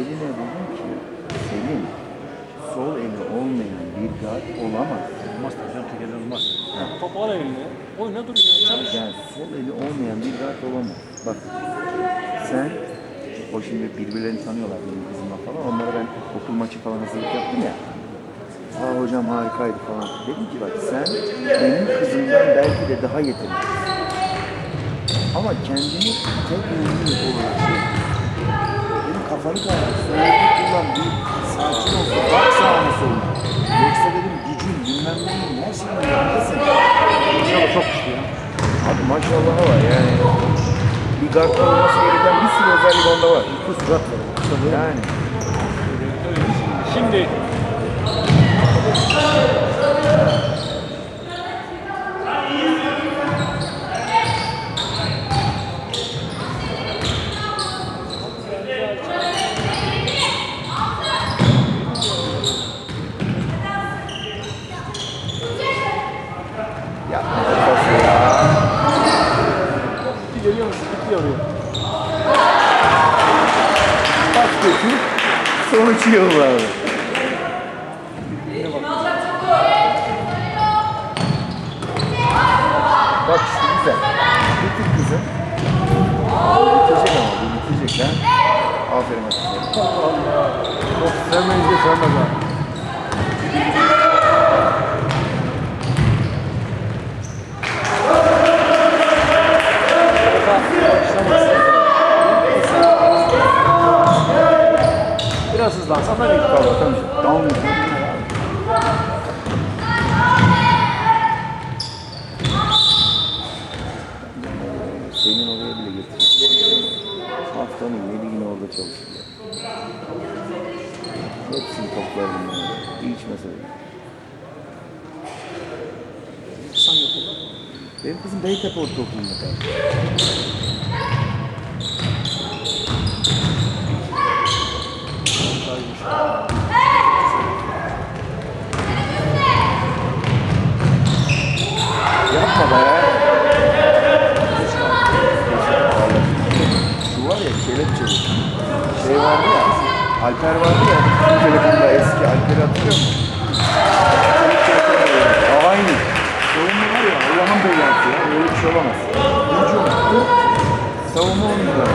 Selin'e dedim ki Selin sol eli olmayan bir guard olamaz. Olmaz tabii canım tek elden olmaz. Ha. Top al eline. Oyna dur ya çalış. Yani sol eli olmayan bir guard olamaz. Bak sen o şimdi birbirlerini tanıyorlar benim kızımla falan. Onlara ben okul maçı falan hazırlık yaptım ya. Aa hocam harikaydı falan. Dedim ki bak sen benim kızımdan belki de daha yeteneklisin. Ama kendini tek yönlü olarak kafanı kaldır. Söylediği kullan bir sakin ol. Bak sağına soluna. Yoksa dedim gücün bilmem neyin her şeyin yanındasın. Maşallah çok güçlü ya. Abi maşallah var yani. Bir guardta olması gereken bir sürü özellik onda var. Bu surat var. Yani. Şimdi 13 yıllarda. Bak işte güzel. Bitir kızım. Bitecek ama bu bitecek ha. Aferin Hatice. Çok sevmeyince sevmez ha. Biraz hızlansa da iyi. Tamam tamam. Tamam. Senin oraya bile getirdim. Haftanın yedi günü orada çalışıyor. Hepsini toplarım yani. Hiç mesele. Sen yapalım. Benim kızım Beytepe Ortaokulu'nda kaldı. Be. Şu var ya kelepçe. Şey vardı ya. Alper vardı ya. Telefonda eski Alper'i hatırlıyor musun? Aynı. Savunma var ya Allah'ın belası ya. Öyle bir şey olamaz. Hücum. Savunma olmuyor.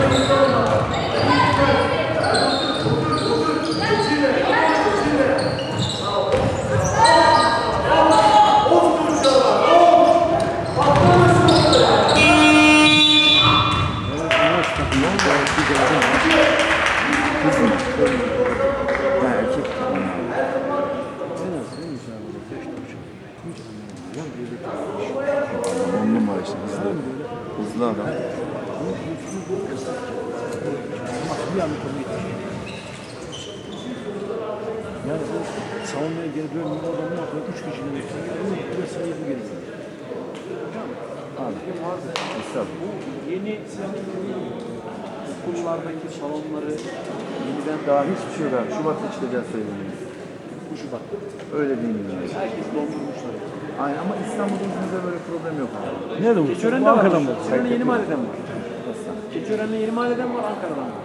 Kızım. Ha erkek. On numara işte hızlı. Hızlı adam. Yani bu savunmaya geri dönmüyor. Orada ne yapıyor? Üç kişinin üstüne. Bir sayı bu geri. Abi. Bu yeni okullardaki salonları Yeniden daha hiçbir şey yok abi. Şubat'ta çıkacağız söylemeyiz. bu Şubat. Öyle değil mi? Herkes dondurmuşlar. Aynen ama İstanbul'da İzmir'de böyle problem yok abi. Nerede bu? Keçiören'de var. Ankara'dan mı? Keçiören'de yeni mahalleden var. Keçiören'de yeni mahalleden var, Ankara'dan var.